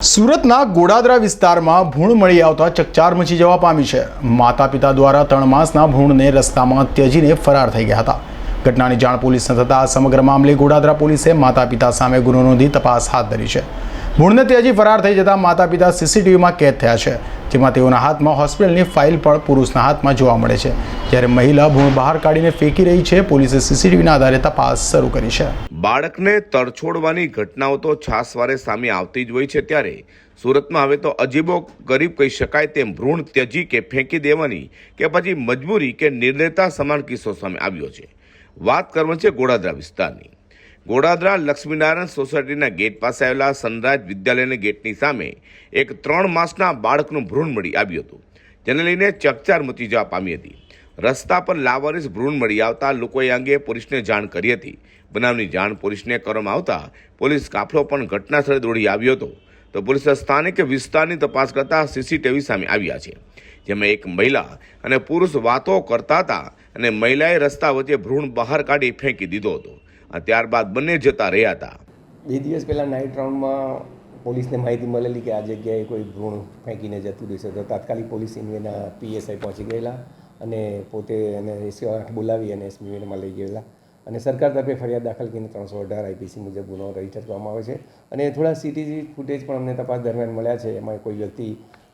સુરતના ગોડાદરા વિસ્તારમાં ભૂણ મળી આવતા ચકચાર મચી જવા પામી છે. માતા પિતા દ્વારા ત્રણ માસના ભૂણને રસ્તામાં ત્યજીને ફરાર થઈ ગયા હતા. ઘટનાની જાણ પોલીસને થતાં સમગ્ર મામલે ગોડાદરા પોલીસે માતા પિતા સામે ગુનો નોંધી તપાસ હાથ ધરી છે. ભૂણને ત્યજી ફરાર થઈ જતાં માતા પિતા સીસીટીવીમાં કેદ થયા છે, જેમાં તેઓના હાથમાં હોસ્પિટલની ફાઇલ પણ પુરુષના હાથમાં જોવા મળે છે. જ્યારે મહિલા ભૂણ બહાર કાઢીને ફેંકી રહી છે, પોલીસે સીસીટીવીના આધારે તપાસ શરૂ કરી છે. બાળકને તરછોડવાની ઘટનાઓ તો છાસવારે સામે આવતી જ હોય છે ત્યારે. સુરતમાં હવે તો અજીબો ગરીબ કહી શકાય તેમ ભ્રૂણ ત્યજી કે ફેંકી દેવાની કે પછી મજબૂરી કે નિર્દયતા સમાન કિસ્સો સામે આવ્યો છે. વાત કરવાની છે ગોડાદરા વિસ્તારની. ગોડાદરા લક્ષ્મીનારાયણ સોસાયટીના ગેટ પાસે આવેલા સનરાજ વિદ્યાલયના ગેટની સામે એક ત્રણ માસના બાળકનું ભ્રૂણ મળી આવ્યું હતું. જેને લઈને ચકચાર મચી જવા પામી હતી. રસ્તા પર લાવારીસ ભ્રૂણ મળી આવતા લોકોએ અંગે પોલીસને જાણ કરી હતી. બનાવની જાણ પોલીસને કરવામાં આવતા પોલીસ કાફલો પણ ઘટના સ્થળે દોડી આવ્યો હતો. તો પોલીસે સ્થાનિક વિસ્તારની તપાસ કરતા સીસીટીવી સામે આવ્યા છે. જેમાં એક મહિલા અને પુરુષ વાતો કરતા હતા અને મહિલાએ રસ્તા વચ્ચે ભ્રૂણ બહાર કાઢી ફેંકી દીધો હતો. અને ત્યારબાદ બંને જતા રહ્યા હતા. બે દિવસ પહેલાં નાઇટ રાઉન્ડમાં પોલીસને માહિતી મળેલી કે આ જગ્યાએ કોઈ ભ્રૂણ ફેંકીને જતું રહેશે તો તાત્કાલિક પોલીસ એના પીએસઆઈ પહોંચી ગયેલા અને પોતે એને એસી બોલાવી અને એસમીમાં લઈ ગયેલા. અને સરકાર તરફે ફરિયાદ દાખલ કરીને ત્રણસો અઢાર આઈપીસી મુજબ ગુનો રજિસ્ટર કરવામાં આવે છે. અને થોડા સીટીજી ફૂટેજ પણ અમને તપાસ દરમિયાન મળ્યા છે. એમાં કોઈ વ્યક્તિ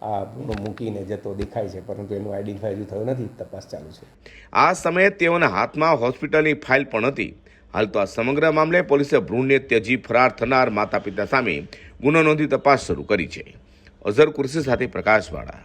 આ ભ્રૂણ મૂકીને જતો દેખાય છે, પરંતુ એનું આઈડેન્ટિફાઈ હજુ થયું નથી, તપાસ ચાલુ છે. આ સમયે તેઓના હાથમાં હોસ્પિટલની ફાઇલ પણ હતી. હાલ તો આ સમગ્ર મામલે પોલીસે ભ્રૂણને ત્યજી ફરાર થનાર માતા પિતા સામે ગુનો નોંધી તપાસ શરૂ કરી છે. અઝર કુર્સી સાથે પ્રકાશવાળા.